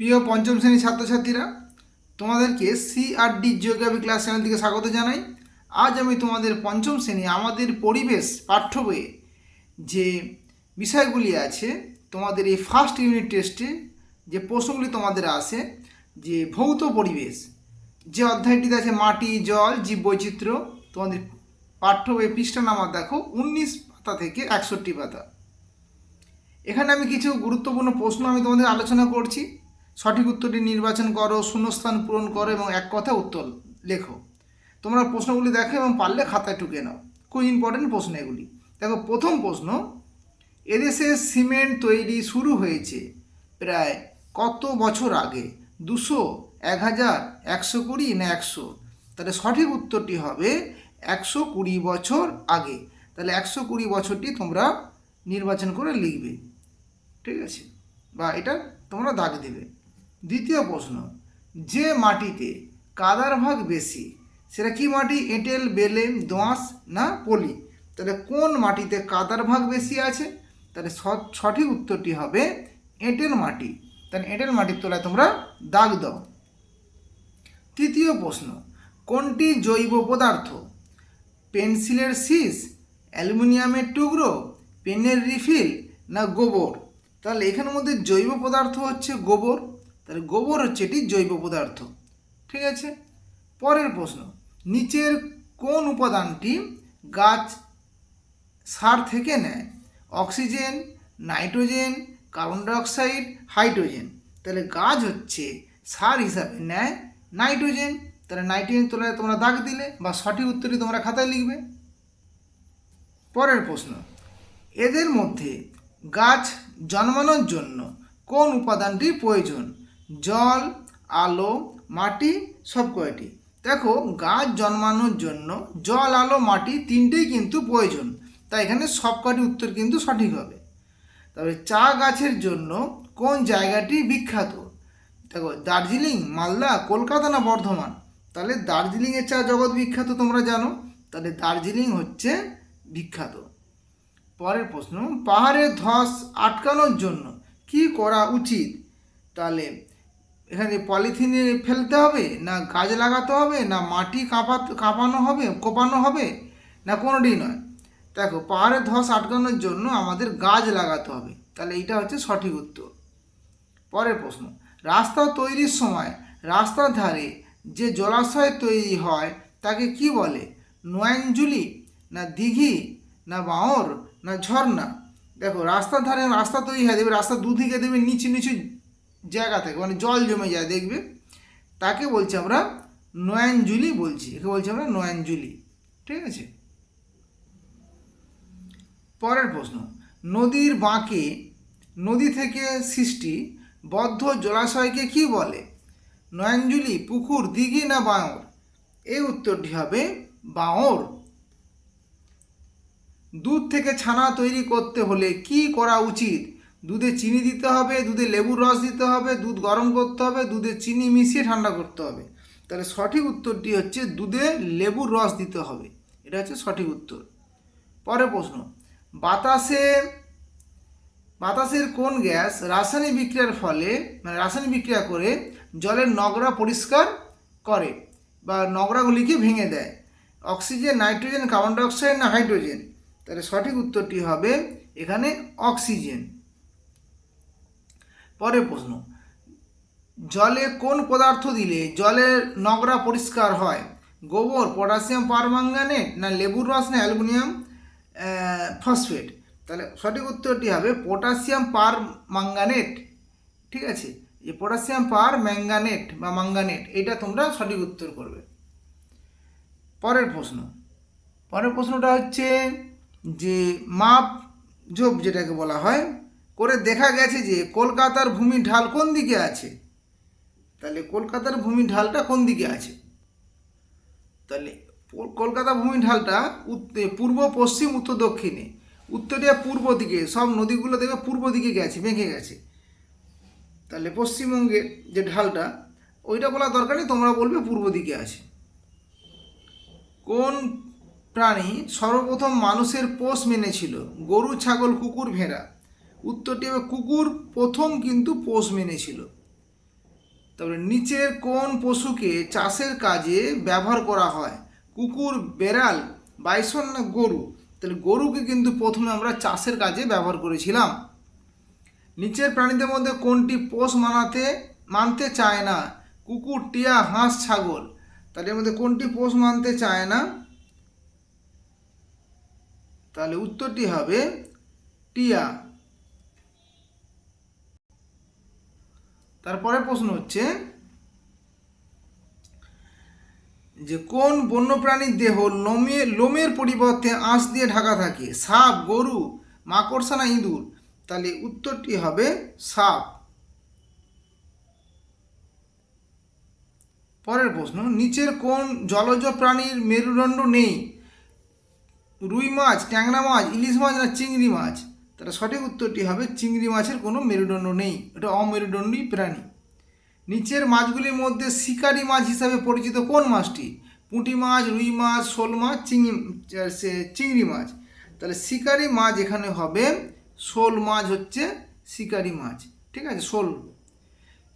প্রিয় পঞ্চম শ্রেণির ছাত্রছাত্রীরা, তোমাদেরকে সিআরডি জিওগ্রাফি ক্লাস চ্যানেল থেকে স্বাগত জানাই। আজ আমি তোমাদের পঞ্চম শ্রেণি আমাদের পরিবেশ পাঠ্য বইয়ে যে বিষয়গুলি আছে, তোমাদের এই ফার্স্ট ইউনিট টেস্টে যে প্রশ্নগুলি তোমাদের আসে, যে ভৌত পরিবেশ, যে অধ্যায়টিতে আছে মাটি, জল জীব বৈচিত্র্য তোমাদের পাঠ্য বই পৃষ্ঠা নাম্বার দেখো উনিশ পাতা থেকে একষট্টি পাতা। এখানে আমি কিছু গুরুত্বপূর্ণ প্রশ্ন আমি তোমাদের আলোচনা করছি। সঠিক উত্তরটি নির্বাচন করো, শূন্যস্থান পূরণ করো এবং এক কথা উত্তর লেখো। তোমরা প্রশ্নগুলি দেখো এবং পারলে খাতায় টুকে নাও। খুব ইম্পর্টেন্ট প্রশ্ন এগুলি। দেখো, প্রথম প্রশ্ন, এদেশে সিমেন্ট তৈরি শুরু হয়েছে প্রায় কত বছর আগে? দুশো, এক হাজার, একশো কুড়ি না একশো? তাহলে সঠিক উত্তরটি হবে একশো কুড়ি বছর আগে। তাহলে একশো কুড়ি বছরটি তোমরা নির্বাচন করে লিখবে। ঠিক আছে? বা এটা তোমরা দাগ দেবে। দ্বিতীয় প্রশ্ন, যে মাটিতে কাদার ভাগ বেশি, সেটা কি মাটি, এঁটেল বেলে দোঁয়াশ না পলি? তাহলে কোন মাটিতে কাদার ভাগ বেশি আছে? তাহলে সঠিক উত্তরটি হবে এঁটেল মাটি। তাহলে এঁটেল মাটির তলায় তোমরা দাগ দাও। তৃতীয় প্রশ্ন, কোনটি জৈব পদার্থ? পেন্সিলের শীষ, অ্যালুমিনিয়ামের টুকরো, পেনের রিফিল না গোবর? তাহলে এখানের মধ্যে জৈব পদার্থ হচ্ছে গোবর। তাহলে গোবর হচ্ছে এটি জৈব পদার্থ। ঠিক আছে? পরের প্রশ্ন, নিচের কোন উপাদানটি গাছ সার থেকে নেয়? Oxygen, nitrogen, carbon dioxide, hydrogen. তাহলে গাছ হচ্ছে সার হিসাবে নেয় নাইট্রোজেন। তাহলে নাইট্রোজেন তোলায় তোমরা দাগ দিলে বা সঠিক উত্তরটি তোমরা খাতায় লিখবে। পরের প্রশ্ন, এদের মধ্যে গাছ জন্মানোর জন্য কোন উপাদানটি প্রয়োজন? জল, আলো, মাটি সব কয়টি? দেখো, গাছ জন্মানোর জন্য জল, আলো, মাটি তিনটেই কিন্তু প্রয়োজন। তাই এখানে সব কটি উত্তর কিন্তু সঠিক হবে। তবে চা গাছের জন্য কোন জায়গাটি বিখ্যাত? দেখো, দার্জিলিং, মালদা, কলকাতা না বর্ধমান? তাহলে দার্জিলিংয়ের চা জগৎ বিখ্যাত তোমরা জানো। তাহলে দার্জিলিং হচ্ছে বিখ্যাত। পরের প্রশ্ন, পাহাড়ের ধস আটকানোর জন্য কি করা উচিত? তাহলে এখানে পলিথিনে ফেলতে হবে, না গাছ লাগাতে হবে, না মাটি কাঁপা কাঁপানো হবে, কোপানো হবে, না কোনোটি নয়। দেখো, পাহাড়ের ধস আটকানোর জন্য আমাদের গাছ লাগাতে হবে। তাহলে এইটা হচ্ছে সঠিক উত্তর। পরের প্রশ্ন, রাস্তা তৈরির সময় রাস্তার ধারে যে জলাশয় তৈরি হয়, তাকে কি বলে? নয়াঞ্জুলি, না দিঘি, না বাঁওর, না ঝর্ণা? দেখো রাস্তার ধারে রাস্তা তৈরি হয় দেবে রাস্তা দুদিকে দেবে নিচু নিচু জায়গা থেকে মানে জল জমে যায়, দেখবে? তাকে বলছি আমরা নয়াঞ্জুলি বলছি, একে বলছি আমরা নয়নজুলি ঠিক আছে? পরের প্রশ্ন, নদীর বাঁকে, নদী থেকে সৃষ্টি বদ্ধ জলাশয়কে কি বলে? নয়াঞ্জলি পুকুর, দিঘি না বাঁওর? এই উত্তরটি হবে বাঁওর। দুধ থেকে ছানা তৈরি করতে হলে কি করা উচিত? দুধে চিনি দিতে হবে, দুধে লেবুর রস দিতে হবে, দুধ গরম করতে হবে, দুধে চিনি মিশিয়ে ঠান্ডা করতে হবে। তাহলে সঠিক উত্তরটি হচ্ছে দুধে লেবুর রস দিতে হবে। এটা হচ্ছে সঠিক উত্তর। পরের প্রশ্ন, বাতাসে, বাতাসের কোন গ্যাস রাসায়নিক বিক্রিয়ার ফলে মানে রাসায়নিক বিক্রিয়া করে জলের নোংরা পরিষ্কার করে বা নোংরাগুলিকে ভেঙে দেয়? অক্সিজেন, নাইট্রোজেন, কার্বন ডাইঅক্সাইড না হাইড্রোজেন? তাহলে সঠিক উত্তরটি হবে এখানে অক্সিজেন। পরের প্রশ্ন, জলে কোন পদার্থ দিলে জলের নোংরা পরিষ্কার হয়? গোবর, পটাশিয়াম পারম্যাঙ্গানেট না লেবুর রস না অ্যালুমিনিয়াম? ফসফেট। তাহলে সঠিক উত্তরটি হবে পটাশিয়াম পার ম্যাঙ্গানেট ঠিক আছে? যে পটাশিয়াম পার ম্যাঙ্গানেট বা ম্যাঙ্গানেট এটা তোমরা সঠিক উত্তর করবে। পরের প্রশ্ন, পরের প্রশ্নটা হচ্ছে যে মাপ জোপ যেটাকে বলা হয় করে দেখা গেছে যে কলকাতার ভূমি ঢাল কোন দিকে আছে? তাহলে কলকাতার ভূমি ঢালটা কোন দিকে আছে? তাহলে কলকাতা ভূমি ঢালটা পূর্ব, পশ্চিম, উত্তর, দক্ষিণে। উত্তরিয়া পূর্ব দিকে, সব নদীগুলো দেখবে পূর্ব দিকে গেছে, বেঁকে গেছে। তাহলে পশ্চিমবঙ্গের যে ঢালটা, ওইটা বলা দরকার নেই, তোমরা বলবে পূর্ব দিকে আছে। কোন প্রাণী সর্বপ্রথম মানুষের পোষ মেনেছিল? গরু, ছাগল, কুকুর, ভেড়া। উত্তরটি হবে, কুকুর প্রথম কিন্তু পোষ মেনেছিল। তারপরে নিচের কোন পশুকে চাষের কাজে ব্যবহার করা হয়? কুকুর, বেড়াল, বাইসন না গরু? তাহলে গরুকে কিন্তু প্রথমে আমরা চাষের কাজে ব্যবহার করেছিলাম। নিচের প্রাণীদের মধ্যে কোনটি পোষ মানাতে, মানতে চায় না? কুকুর, টিয়া, হাঁস, ছাগল। তাহলে এর মধ্যে কোনটি পোষ মানতে চায় না? তাহলে উত্তরটি হবে, টিয়া। তারপরে প্রশ্ন হচ্ছে যে কোন বন্যপ্রাণীর দেহ লোমে, লোমের পরিবর্তে আঁশ দিয়ে ঢাকা থাকে? সাপ, গরু, মাকড়সা না ইঁদুর? তাহলে উত্তরটি হবে সাপ। পরের প্রশ্ন, নিচের কোন জলজ প্রাণীর মেরুদণ্ড নেই? রুই মাছ, ট্যাংরা মাছ, ইলিশ মাছ না চিংড়ি মাছ? তাহলে সঠিক উত্তরটি হবে চিংড়ি মাছের কোনো মেরুদণ্ড নেই। এটা অমেরুদণ্ডী প্রাণী। নিচের মাছগুলির মধ্যে শিকারি মাছ হিসাবে পরিচিত কোন মাছটি? পুঁটি মাছ, রুই মাছ, শোল মাছ, চিংড়ি সে, চিংড়ি মাছ। তাহলে শিকারি মাছ এখানে হবে, শোল মাছ হচ্ছে শিকারি মাছ। ঠিক আছে, শোল।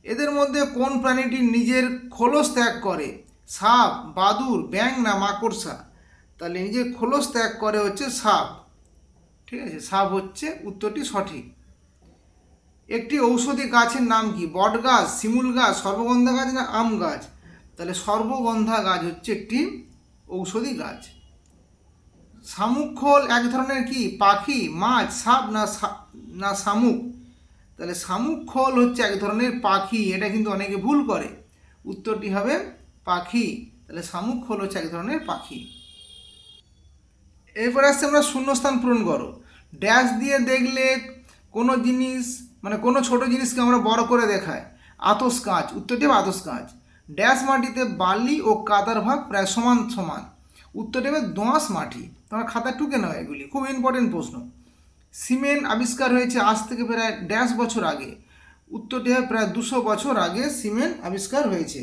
এদের মধ্যে কোন প্রাণীটি নিজের খোলস ত্যাগ করে? সাপ, বাদুর ব্যাং না মাকড়সা? তাহলে নিজের খোলস ত্যাগ করে হচ্ছে সাপ। ঠিক আছে? সাপ হচ্ছে উত্তরটি সঠিক। একটি ঔষধি গাছের নাম কি? বট গাছ, শিমুল গাছ, সর্বগন্ধা গাছ না আম গাছ? তাহলে সর্বগন্ধা গাছ হচ্ছে একটি ঔষধি গাছ। শামুক খোল এক ধরনের কি? পাখি, মাছ, সাপ না না শামুক? তাহলে শামুক খোল হচ্ছে এক ধরনের পাখি, এটা কিন্তু অনেকে ভুল করে। উত্তরটি হবে পাখি। তাহলে শামুক খোল হচ্ছে এক ধরনের পাখি। এরপর আসছে আমরা শূন্যস্থান পূরণ করো। ড্যাশ দিয়ে দেখলে কোনো জিনিস মানে কোনো ছোট জিনিসকে আমরা বড় করে দেখায়। আতস কাঁচ উত্তরটি হবে আতস কাঁচ। ড্যাশ মাটিতে বালি ও কাদার ভাগ প্রায় সমান সমান। উত্তরটি হবে দোঁয়াশ মাটি। তোমরা খাতা টুকে নাও এগুলি, খুব ইম্পর্টেন্ট প্রশ্ন। সিমেন্ট আবিষ্কার হয়েছে আজ থেকে প্রায় ড্যাশ বছর আগে। উত্তরটি হবে প্রায় দুশো বছর আগে সিমেন্ট আবিষ্কার হয়েছে।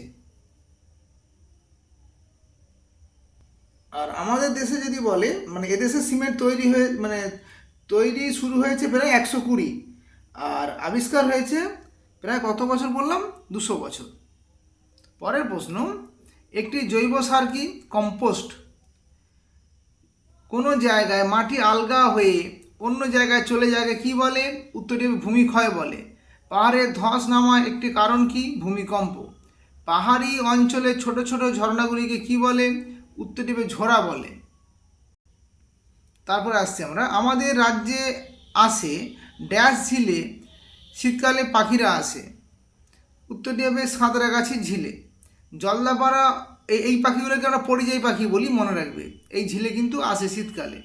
আর আমাদের দেশে যদি বলে মানে এদেশে সিমেন্ট তৈরি হয়ে মানে তৈরি শুরু হয়েছে প্রায় একশো কুড়ি। আর আবিষ্কার হয়েছে প্রায় কত বছর বললাম? দুশো বছর। পরের প্রশ্ন, একটি জৈব সার কি? কম্পোস্ট। কোনো জায়গায় মাটি আলগা হয়ে অন্য জায়গায় চলে যায় কি বলে? উত্তরটি ভূমিক্ষয় বলে। পাহাড়ে ধস নামার একটি কারণ কি? ভূমিকম্প। পাহাড়ি অঞ্চলে ছোট ছোট ঝর্ণাগুলিকে কি বলে? উত্তরটি হবে ঝোড়া বলে। তারপরে আসছি আমরা। আমাদের রাজ্যে আসে ড্যাশ ঝিলে, শীতকালে পাখিরা আসে। উত্তরটি হবে সাঁতরাগাছি ঝিলে। জলদাপাড়া এই এই পাখিগুলোকে আমরা পরিযায়ী পাখি বলি মনে রাখবে। এই ঝিলে কিন্তু আসে শীতকালে।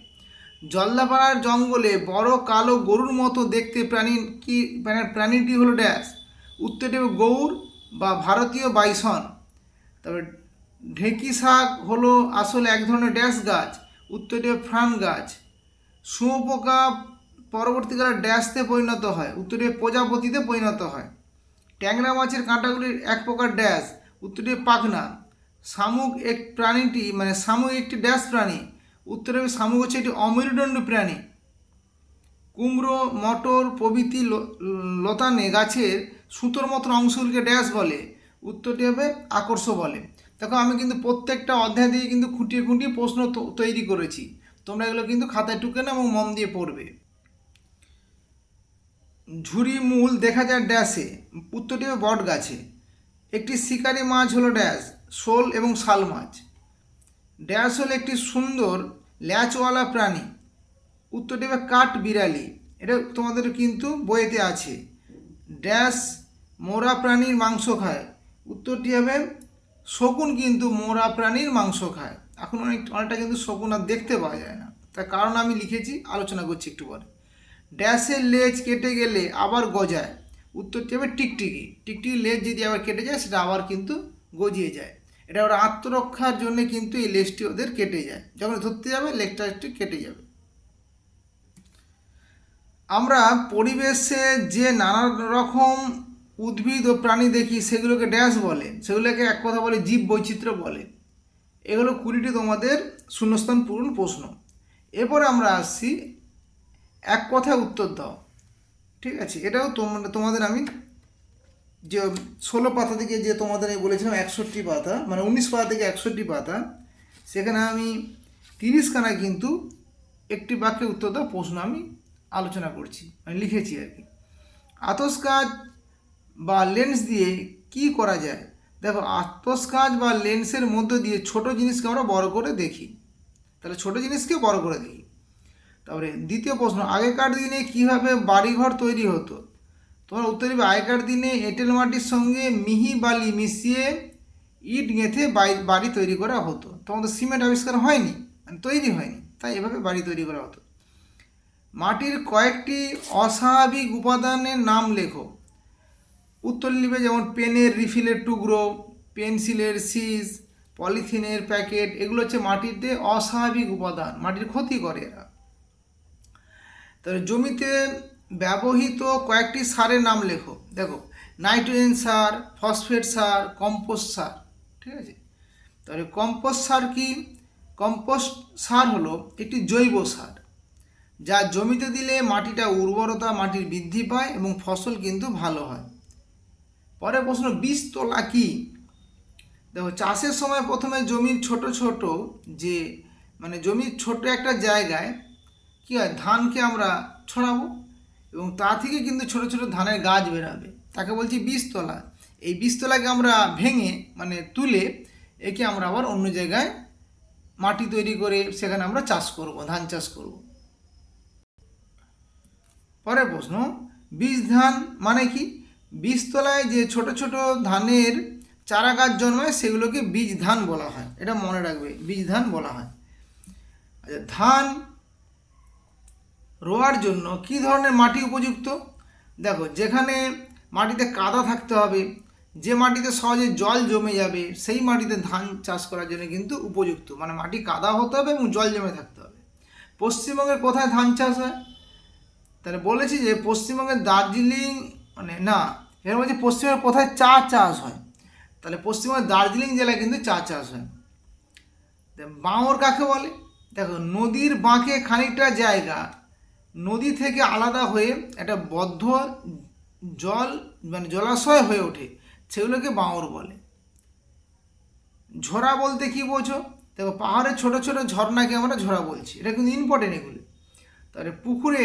জলদাপাড়ার জঙ্গলে বড় কালো গরুর মতো দেখতে প্রাণী কি মানে প্রাণীটি হলো ড্যাশ। উত্তরটি হবে গৌর বা ভারতীয় বাইসন। তারপরে ঢেঁকি শাক হলো আসলে এক ধরনের ড্যাশ গাছ উত্তরটি হবে ফ্রান গাছ শুঁয়োপোকা পরবর্তীকালে ড্যাশতে পরিণত হয় উত্তরটি হবে প্রজাপতিতে পরিণত হয়। ট্যাংরা মাছের কাঁটাগুলির এক প্রকার ড্যাশ উত্তরটি হবে পাখনা। শামুক এক প্রাণীটি মানে শামুক একটি ড্যাশ প্রাণী উত্তরে শামুক হচ্ছে একটি অমেরুদণ্ড প্রাণী। কুমড়ো, মটর প্রভৃতি লতানে গাছের সুতোর মতন অংশগুলিকে ড্যাশ বলে, উত্তরটি হবে আকর্ষ বলে। দেখো, আমি কিন্তু প্রত্যেকটা অধ্যায় দিয়ে কিন্তু খুঁটিয়ে খুঁটিয়ে প্রশ্ন তৈরি করেছি। তোমরা এগুলো কিন্তু খাতায় টুকে না এবং মন দিয়ে পড়বে। ঝুরি মূল দেখা যায় ড্যাশে, উত্তরটি বট গাছে। একটি শিকারি মাছ হলো ড্যাশ, শোল এবং শাল মাছ। ড্যাশ হলো একটি সুন্দর ল্যাচওয়ালা প্রাণী। উত্তরটি হবে কাঠ বিড়ালি। এটা তোমাদের কিন্তু বইতে আছে। ড্যাশ মোরা প্রাণীর মাংস খায়। উত্তরটি হবে শকুন কিন্তু মোরা প্রাণীর মাংস খায়। এখন অনেক অনেকটা কিন্তু শকুন আর দেখতে পাওয়া যায় না। তার কারণ আমি লিখেছি, আলোচনা করছি একটু পরে। ড্যাশের লেজ কেটে গেলে আবার গজায়। উত্তরটি হবে টিকটিকি। টিকটিকি লেজ যদি আবার কেটে যায়, সেটা আবার কিন্তু গজিয়ে যায়। এটা ওরা আত্মরক্ষার জন্য কিন্তু এই লেজটি ওদের কেটে যায়। যখন ধরতে যাবে, লেজটা একটু কেটে যাবে। আমরা পরিবেশে যে নানা রকম উদ্ভিদ ও প্রাণী দেখি সেগুলোকে ড্যাশ বলে। সেগুলোকে এক কথা বলে জীব বৈচিত্র্য বলে। এগুলো কুড়িটি তোমাদের শূন্যস্থান পূরণ প্রশ্ন। এরপরে আমরা আসছি, এক কথায় উত্তর দাও। ঠিক আছে, এটাও তোমরা, তোমাদের আমি যে ষোলো পাতা থেকে যে তোমাদের আমি বলেছিলাম একষট্টি পাতা মানে উনিশ পাতা থেকে একষট্টি পাতা, সেখানে আমি তিরিশখানা কিন্তু একটি বাক্যে উত্তর দেওয়া প্রশ্ন আমি আলোচনা করছি মানে লিখেছি আর কি। আতস কাজ বা লেন্স দিয়ে কি করা যায়? দেখো আতস কাজ বা লেন্সের মধ্য দিয়ে ছোট জিনিসকে আমরা বড় করে দেখি। তাহলে ছোট জিনিসকে বড় করে দেখি। তারপরে দ্বিতীয় প্রশ্ন, আগেকার দিনে কীভাবে বাড়িঘর তৈরি হতো? তোমার উত্তর দিবে, আগেকার দিনে এঁটেল মাটির সঙ্গে মিহি বালি মিশিয়ে ইট গেঁথে বাড়ি তৈরি করা হতো। তখন তো সিমেন্ট আবিষ্কার হয়নি? মানে তৈরি হয়নি। তাই এভাবে বাড়ি তৈরি করা হতো। মাটির কয়েকটি অস্বাভাবিক উপাদানের নাম লেখো। উত্তর লিখবে যেমন পেনের রিফিলের টুকরো, পেন্সিলের সিজ, পলিথিনের প্যাকেট, এগুলো হচ্ছে মাটিতে অস্বাভাবিক উপাদান, মাটির ক্ষতি করে এরা। তাহলে জমিতে ব্যবহৃত কয়েকটি সারের নাম লেখো। দেখো, নাইট্রোজেন সার, ফসফেট সার, কম্পোস্ট সার, ঠিক আছে? তাহলে কম্পোস্ট সার কি? কম্পোস্ট সার হলো একটি জৈব সার, যা জমিতে দিলে মাটিটা উর্বরতা, মাটির বৃদ্ধি পায় এবং ফসল কিন্তু ভালো হয়। পরের প্রশ্ন, বীজ তোলা কি? দেখো, চাষের সময় প্রথমে জমির ছোট ছোট যে মানে জমির ছোট একটা জায়গায় কী হয়, ধানকে আমরা ছড়াবো এবং তা থেকে কিন্তু ছোট ছোট ধানের গাছ বেরাবে। তাকে বলছি বীজতলা এই বীজতলাকে আমরা ভেঙে মানে তুলে একে আমরা আবার অন্য জায়গায় মাটি তৈরি করে সেখানে আমরা চাষ করব, ধান চাষ করব। পরের প্রশ্ন, বীজ ধান মানে কি? বীজতলায় যে ছোট ছোট ধানের চারা গাছ জন্মায়, সেগুলোকে বীজ ধান বলা হয়। এটা মনে রাখবে বীজ ধান বলা হয়। আচ্ছা ধান রোয়ার জন্য কি ধরনের মাটি উপযুক্ত? দেখো, যেখানে মাটিতে কাদা থাকতে হবে, যে মাটিতে সহজে জল জমে যাবে, সেই মাটিতে ধান চাষ করার জন্য কিন্তু উপযুক্ত। মানে মাটি কাদা হতে হবে এবং জল জমে থাকতে হবে। পশ্চিমবঙ্গের কোথায় ধান চাষ হয়? তাহলে বলেছি যে, পশ্চিমবঙ্গের দার্জিলিং মানে না এর বলছে পশ্চিমবঙ্গের কোথায় চা চাষ হয়? তাহলে পশ্চিমবঙ্গের দার্জিলিং জেলায় কিন্তু চা চাষ হয়। বাঁওর কাকে বলে? দেখো, নদীর বাঁকে খানিকটা জায়গা, নদী থেকে আলাদা হয়ে একটা বদ্ধ জল মানে জলাশয় হয়ে ওঠে, সেগুলোকে বাঁওর বলে। ঝরা বলতে কি বোঝো? দেখো, পাহাড়ে ছোট ছোট ঝর্ণাকে আমরা ঝরা বলছি, এটা কিন্তু ইম্পর্টেন্ট এগুলো। তাহলে পুকুরে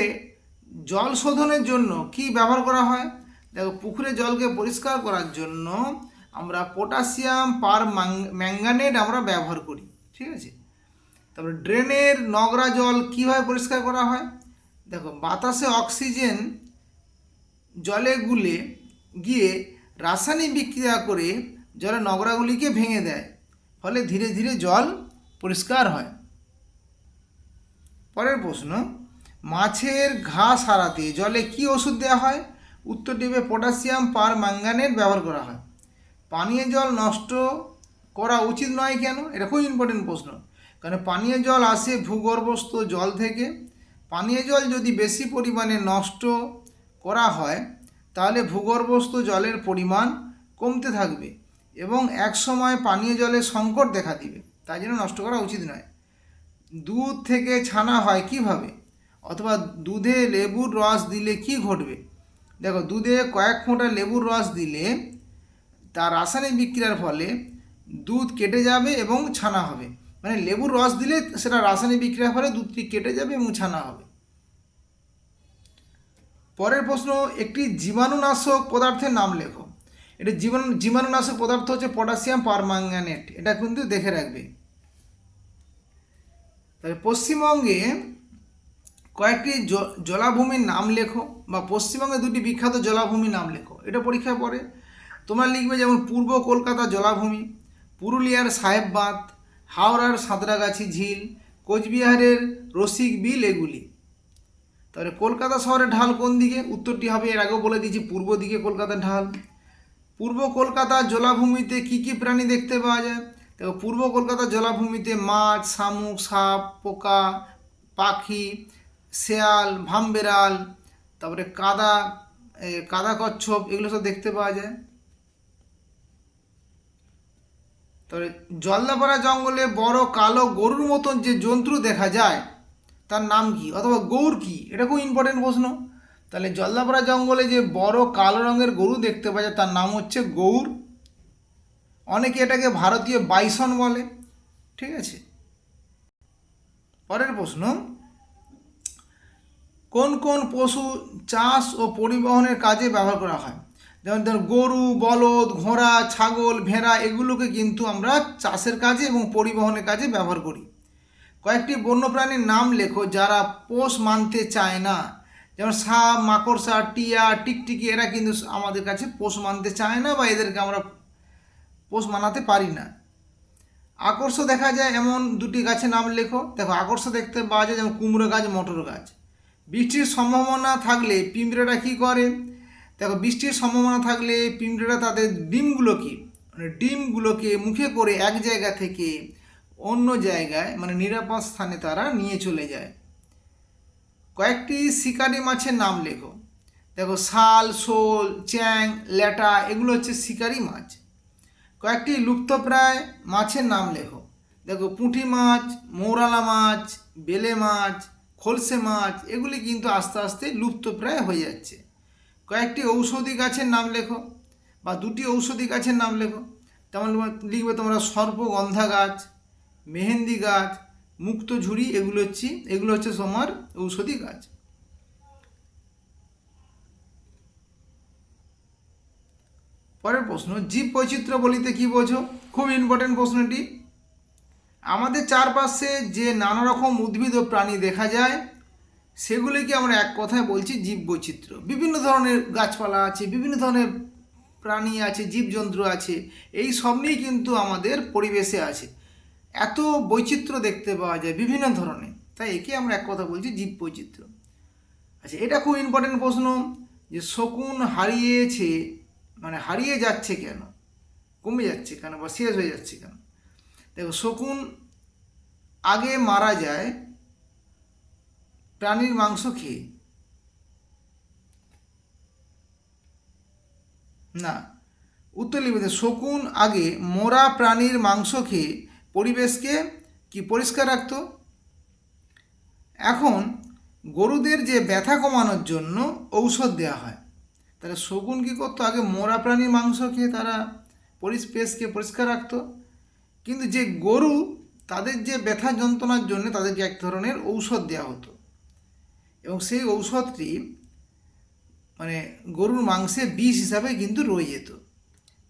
জল শোধনের জন্য কি ব্যবহার করা হয়? দেখো, পুকুরে জলকে পরিষ্কার করার জন্য আমরা পটাশিয়াম পার ম্যাঙ্গানেট আমরা ব্যবহার করি, ঠিক আছে? তারপরে ড্রেনের নোংরা জল কীভাবে পরিষ্কার করা হয়? দেখো, বাতাসে অক্সিজেন জলে গুলে গিয়ে রাসায়নিক বিক্রিয়া করে জলের নোংরাগুলিকে ভেঙে দেয়, ফলে ধীরে ধীরে জল পরিষ্কার হয়। পরের প্রশ্ন, মাছের ঘা সারাতে জলে কি ওষুধ দেওয়া হয়? উত্তর দেবে পটাশিয়াম পার ম্যাঙ্গানেট ব্যবহার করা হয়। পানীয় জল নষ্ট করা উচিত নয় কেন? এটা খুব ইম্পর্টেন্ট প্রশ্ন। কারণ পানীয় জল আসে ভূগর্ভস্থ জল থেকে। পানীয় জল যদি বেশি পরিমাণে নষ্ট করা হয়, তাহলে ভূগর্ভস্থ জলের পরিমাণ কমতে থাকবে এবং এক সময় পানীয় জলের সংকট দেখা দিবে। তাই জন্য নষ্ট করা উচিত নয়। দুধ থেকে ছানা হয় কীভাবে? অথবা দুধে লেবুর রস দিলে কি ঘটবে? দেখো দুধে কয়েক ফোঁটা লেবুর রস দিলে তার রাসায়নিক বিক্রিয়ার ফলে দুধ কেটে যাবে এবং ছানা হবে। মানে লেবুর রস দিলে সেটা রাসায়নিক বিক্রিয়ার ফলে দুধটি কেটে যাবে এবং ছানা হবে। পরের প্রশ্ন, একটি জীবাণুনাশক পদার্থের নাম লেখো। এটা জীবাণু, জীবাণুনাশক পদার্থ হচ্ছে পটাশিয়াম পারম্যাঙ্গানেট এটা কিন্তু দেখে রাখবে। তাহলে পশ্চিমবঙ্গে কয়েকটি জলাভূমির নাম লেখো বা পশ্চিমবঙ্গে দুটি বিখ্যাত জলাভূমির নাম লেখো। এটা পরীক্ষায় পড়ে। তোমরা লিখবে যেমন পূর্ব কলকাতা জলাভূমি, পুরুলিয়ার সাহেব বাঁধ হাওড়ার সাঁতরাগাছি ঝিল, কোচবিহারের রসিক বিল এগুলি তাহলে কলকাতা শহরের ঢাল কোন দিকে? উত্তরটি হবে, এর আগেও বলে দিয়েছি, পূর্ব দিকে কলকাতার ঢাল। পূর্ব কলকাতা জলাভূমিতে কি কি প্রাণী দেখতে পাওয়া যায়? দেখো, পূর্ব কলকাতা জলাভূমিতে মাছ, শামুক, সাপ, পোকা, পাখি শেয়াল, ভামবেড়াল, তারপরে কাদা কাদা কচ্ছপ, এগুলো সব দেখতে পাওয়া যায়। তবে জলদাপাড়া জঙ্গলে বড় কালো গরুর মতন যে জন্তু দেখা যায়, তার নাম কি? অথবা গৌর কি? এটা খুব ইম্পর্টেন্ট প্রশ্ন। তাহলে জলদাপাড়া জঙ্গলে যে বড় কালো রঙের গরু দেখতে পাওয়া যায়, তার নাম হচ্ছে গৌর। অনেকে এটাকে ভারতীয় বাইসন বলে। ঠিক আছে? পরের প্রশ্ন। কোন কোন পশু চাষ ও পরিবহনের কাজে ব্যবহার করা হয়? যেমন ধর গরু, বলদ, ঘোড়া, ছাগল, ভেড়া, এগুলোকে কিন্তু আমরা চাষের কাজে এবং পরিবহনের কাজে ব্যবহার করি। কয়েকটি বন্যপ্রাণীর নাম লেখো যারা পোষ মানতে চায় না। যেমন সাপ, মাকড়সা, টিয়া, টিকটিকি, এরা কিন্তু আমাদের কাছে পোষ মানতে চায় না বা এদেরকে আমরা পোষ মানাতে পারি না। আকর্ষ দেখা যায় এমন দুটি গাছের নাম লেখো। দেখো, আকর্ষ দেখতে পাওয়া যায় যেমন কুমড়ো গাছ, মটর গাছ। বৃষ্টির সম্ভাবনা থাকলে পিঁপড়েরা কী করে? দেখো, বৃষ্টির সম্ভাবনা থাকলে পিঁপড়েরা তাদের ডিমগুলোকে মানে ডিমগুলোকে মুখে করে এক জায়গা থেকে অন্য জায়গায় মানে নিরাপদ স্থানে তারা নিয়ে চলে যায়। কয়েকটি শিকারি মাছের নাম লেখো। দেখো, শাল, শোল, চ্যাং, ল্যাটা, এগুলো হচ্ছে শিকারি মাছ। কয়েকটি লুপ্তপ্রায় মাছের নাম লেখো। দেখো, পুঁটি মাছ, মৌরালা মাছ, বেলে মাছ খলসে মাছ, এগুলি কিন্তু আস্তে আস্তে লুপ্তপ্রায় হয়ে যাচ্ছে। কয়েকটি ঔষধি গাছের নাম লেখো বা দুটি ঔষধি গাছের নাম লেখো। তেমন লিখবে তোমরা সর্পগন্ধা গাছ, মেহেন্দি গাছ, মুক্ত ঝুড়ি, এগুলো হচ্ছে এগুলো হচ্ছে তোমার ঔষধি গাছ। পরের প্রশ্ন জীব বৈচিত্র্য বলিতে কি বোঝো? খুব ইম্পর্টেন্ট প্রশ্নটি। আমাদের চারপাশে যে নানা রকম উদ্ভিদ ও প্রাণী দেখা যায়, সেগুলিকে আমরা এক কথায় বলছি জীব বৈচিত্র্য বিভিন্ন ধরনের গাছপালা আছে, বিভিন্ন ধরনের প্রাণী আছে, জীবজন্তু আছে, এই সব নিয়েই কিন্তু আমাদের পরিবেশে আছে। এত বৈচিত্র্য দেখতে পাওয়া যায় বিভিন্ন ধরনের, তাই একে আমরা এক কথা বলছি জীব বৈচিত্র্য আচ্ছা এটা খুব ইম্পর্টেন্ট প্রশ্ন যে শকুন হারিয়েছে মানে হারিয়ে যাচ্ছে কেন? কমে যাচ্ছে কেন বা শেষ হয়ে যাচ্ছে কেন? দেখো, শকুন আগে মারা যায়, প্রাণীর মাংস খেয়ে। না, উত্তর লিখবে শকুন আগে মোরা প্রাণীর মাংস খেয়ে পরিবেশকে কি পরিষ্কার রাখতো? এখন গরুদের যে ব্যথা কমানোর জন্য ঔষধ দেওয়া হয়। তাহলে শকুন কী করতো? আগে মোরা প্রাণীর মাংস খেয়ে তারা পরিবেশকে পরিষ্কার রাখতো। কিন্তু যে গরু, তাদের যে ব্যথা যন্ত্রণার জন্য তাদেরকে এক ধরনের ঔষধ দেওয়া হতো। এবং সেই ঔষধটি মানে গরুর মাংসে বিষ হিসাবে কিন্তু রয়ে যেত।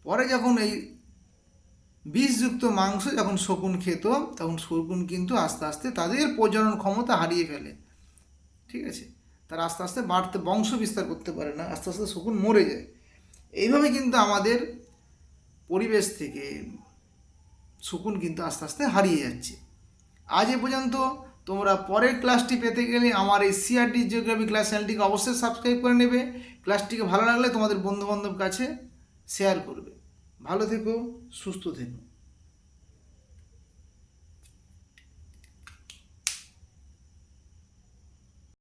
পরে যখন এই বিষযুক্ত মাংস যখন শকুন খেত, তখন শকুন কিন্তু আস্তে আস্তে তাদের প্রজনন ক্ষমতা হারিয়ে ফেলে। ঠিক আছে? তারা আস্তে আস্তে বাড়তে, বংশ বিস্তার করতে পারে না, আস্তে আস্তে শকুন মরে যায়। এইভাবে কিন্তু আমাদের পরিবেশ থেকে শকুন কিন্তু আস্তে আস্তে হারিয়ে যাচ্ছে। আজ এ পর্যন্ত তোমরা পরের ক্লাসটি পেতে গেলে আমার এই সিআরটি জিওগ্রাফি ক্লাস চ্যানেলটিকে অবশ্যই সাবস্ক্রাইব করে নেবে। ক্লাসটিকে ভালো লাগলে তোমাদের বন্ধুবান্ধব কাছে শেয়ার করবে। ভালো থেকো, সুস্থ থেকো।